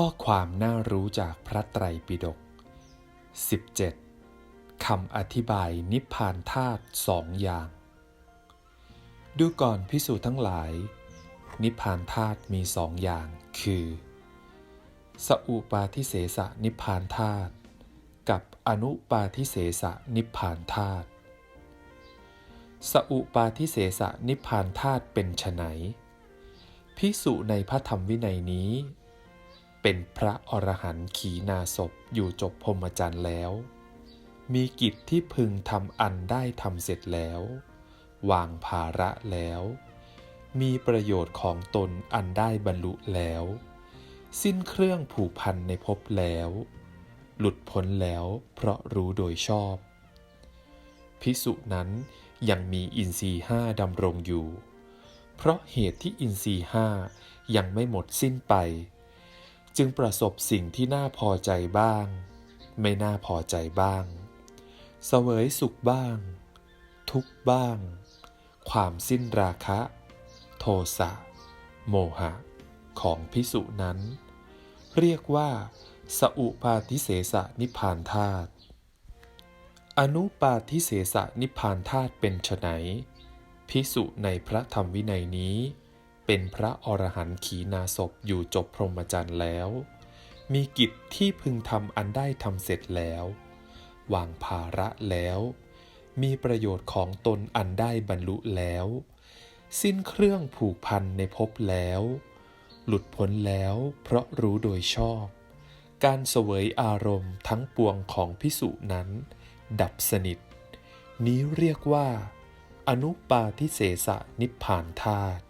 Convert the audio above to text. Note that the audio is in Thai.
ข้อความน่ารู้จากพระไตรปิฎก 17. คำอธิบายนิพพานธาตุสองอย่าง ดูก่อนพิสูจน์ทั้งหลาย นิพพานธาตุมีสองอย่าง คือ สอุปาทิเสสนิพพานธาตุ กับอนุปาทิเสสนิพพานธาตุสอุปาทิเสสนิพพานธาตุเป็นไฉนพิสุในพระธรรมวินัยนี้ เป็นพระอรหันต์ขีณาศพอยู่จบพรมจรรย์แล้ว มีกิจที่พึงทำอันได้ทำเสร็จแล้ว วางภาระแล้ว มีประโยชน์ของตนอันได้บรรลุแล้ว สิ้นเครื่องผูกพันในภพแล้ว หลุดพ้นแล้วเพราะรู้โดยชอบ พิสุนั้นยังมีอินทรีห้าดำรงอยู่ เพราะเหตุที่อินทรีห้ายังไม่หมดสิ้นไป จึงประสบสิ่งที่น่าพอใจบ้าง ไม่น่าพอใจบ้าง เสวยสุขบ้าง ทุกบ้าง ความสิ้นราคะ โทสะ โมหะ ของพิสุนั้น เรียกว่า สอุปาทิเสสนิพานธาตุอนุปาทิเสสนิพพานธาตุเป็นไฉนพิสุในพระธรรมวินัยนี้ เป็นพระอรหันต์ขีณาศพอยู่จบพรหมจรรย์แล้ว มีกิจที่พึงทำอันได้ทำเสร็จแล้ว วางภาระแล้ว มีประโยชน์ของตนอันได้บรรลุแล้ว สิ้นเครื่องผูกพันในภพแล้ว หลุดพ้นแล้วเพราะรู้โดยชอบ การเสวยอารมณ์ทั้งปวงของพิสุนั้น ดับสนิท นี้เรียกว่า อนุปาทิเสสนิพพานธาตุ